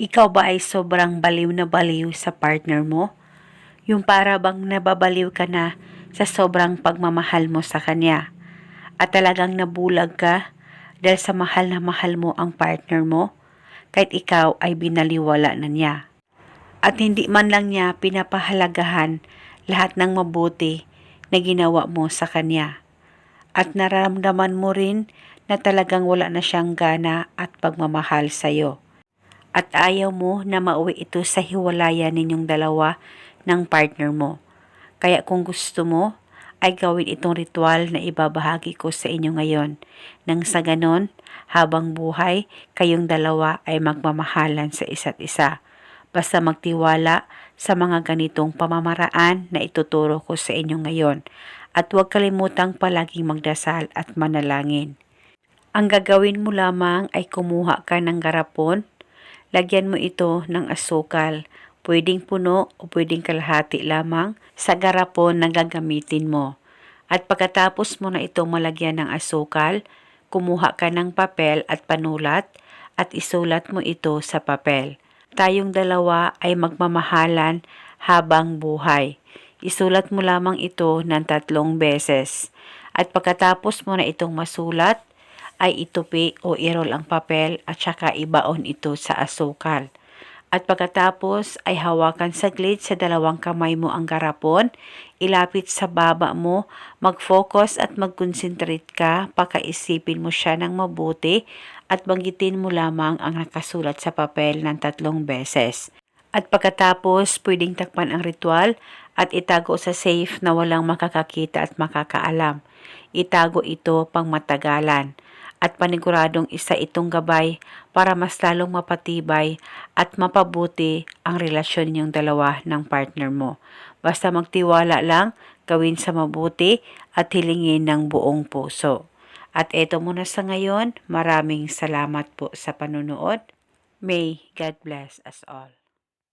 Ikaw ba ay sobrang baliw na baliw sa partner mo? Yung para bang nababaliw ka na sa sobrang pagmamahal mo sa kanya. At talagang nabulag ka dahil sa mahal na mahal mo ang partner mo kahit ikaw ay binaliwala na niya. At hindi man lang niya pinapahalagahan lahat ng mabuti na ginawa mo sa kanya. At nararamdaman mo rin na talagang wala na siyang gana at pagmamahal sa'yo. At ayaw mo na mauwi ito sa hiwalayan ninyong dalawa ng partner mo. Kaya kung gusto mo, ay gawin itong ritual na ibabahagi ko sa inyo ngayon. Nang sa ganon, habang buhay, kayong dalawa ay magmamahalan sa isa't isa. Basta magtiwala sa mga ganitong pamamaraan na ituturo ko sa inyo ngayon. At huwag kalimutang palaging magdasal at manalangin. Ang gagawin mo lamang ay kumuha ka ng garapon, lagyan mo ito ng asukal, pwedeng puno o pwedeng kalahati lamang sa garapon na gagamitin mo. At pagkatapos mo na itong malagyan ng asukal, kumuha ka ng papel at panulat at isulat mo ito sa papel. Tayong dalawa ay magmamahalan habang buhay. Isulat mo lamang ito ng tatlong beses. At pagkatapos mo na itong masulat, ay itupi o irol ang papel at saka ibaon ito sa asukal. At pagkatapos ay hawakan saglit sa dalawang kamay mo ang garapon, ilapit sa baba mo, mag-focus at mag-concentrate ka, pakaisipin mo siya ng mabuti at banggitin mo lamang ang nakasulat sa papel ng tatlong beses. At pagkatapos, pwedeng takpan ang ritual at itago sa safe na walang makakakita at makakaalam. Itago ito pang matagalan at paniguradong isa itong gabay para mas lalong mapatibay at mapabuti ang relasyon niyong dalawa ng partner mo. Basta magtiwala lang, gawin sa mabuti at hilingin ng buong puso. At eto muna sa ngayon, maraming salamat po sa panunood. May God bless us all.